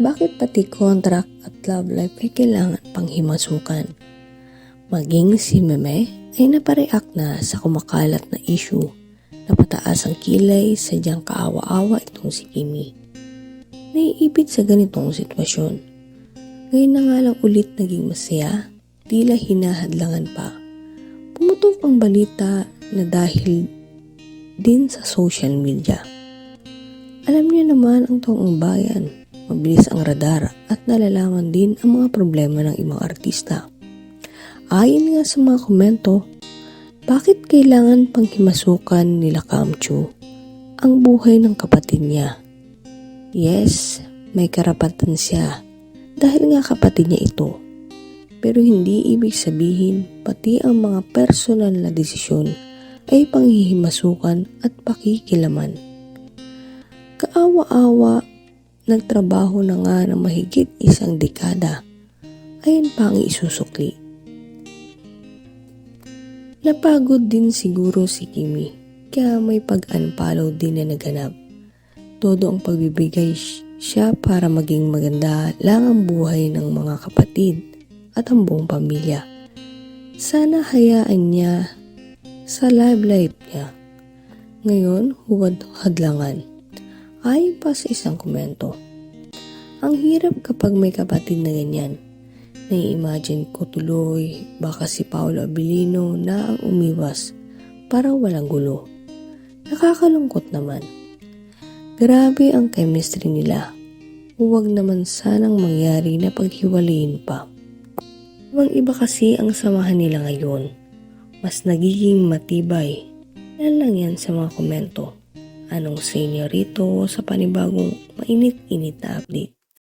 bakit pati contract at love life ay kailangan pang himasukan? Maging si Meme ay napareact na sa kumakalat na issue na pataas ang kilay sadyang kaawa-awa itong si Kimi. Naiipit sa ganitong sitwasyon. Ngayon na nga lang ulit naging masaya, tila hinahadlangan pa. Pumutok ang balita na dahil din sa social media. Alam niyo naman ang taong bayan, mabilis ang radar at nalalaman din ang mga problema ng ibang artista. Ayon nga sa mga komento, bakit kailangan panghimasukan nila Kamchu ang buhay ng kapatid niya? Yes, may karapatan siya dahil nga kapatid niya ito. Pero hindi ibig sabihin pati ang mga personal na desisyon ay panghihimasukan at pakikilaman. Kaawa-awa, nagtrabaho na nga ng mahigit isang dekada. Ayan pa ang isusukli. Napagod din siguro si Kimi, kaya may pag-unfollow din na naganap. Todo ang pagbibigay siya para maging maganda lang ang buhay ng mga kapatid at ang buong pamilya. Sana hayaan niya sa live life niya. Ngayon, huwad hadlangan. Ayon pa sa isang komento. Ang hirap kapag may kapatid na ganyan. Nai-imagine ko tuloy baka si Paolo Abilino na ang umiwas para walang gulo. Nakakalungkot naman. Grabe ang chemistry nila. Huwag naman sanang mangyari na paghiwalayin pa. Ibang iba kasi ang samahan nila ngayon. Mas nagiging matibay. Yan lang yan sa mga komento. Anong inyo rito sa panibagong mainit-init na update?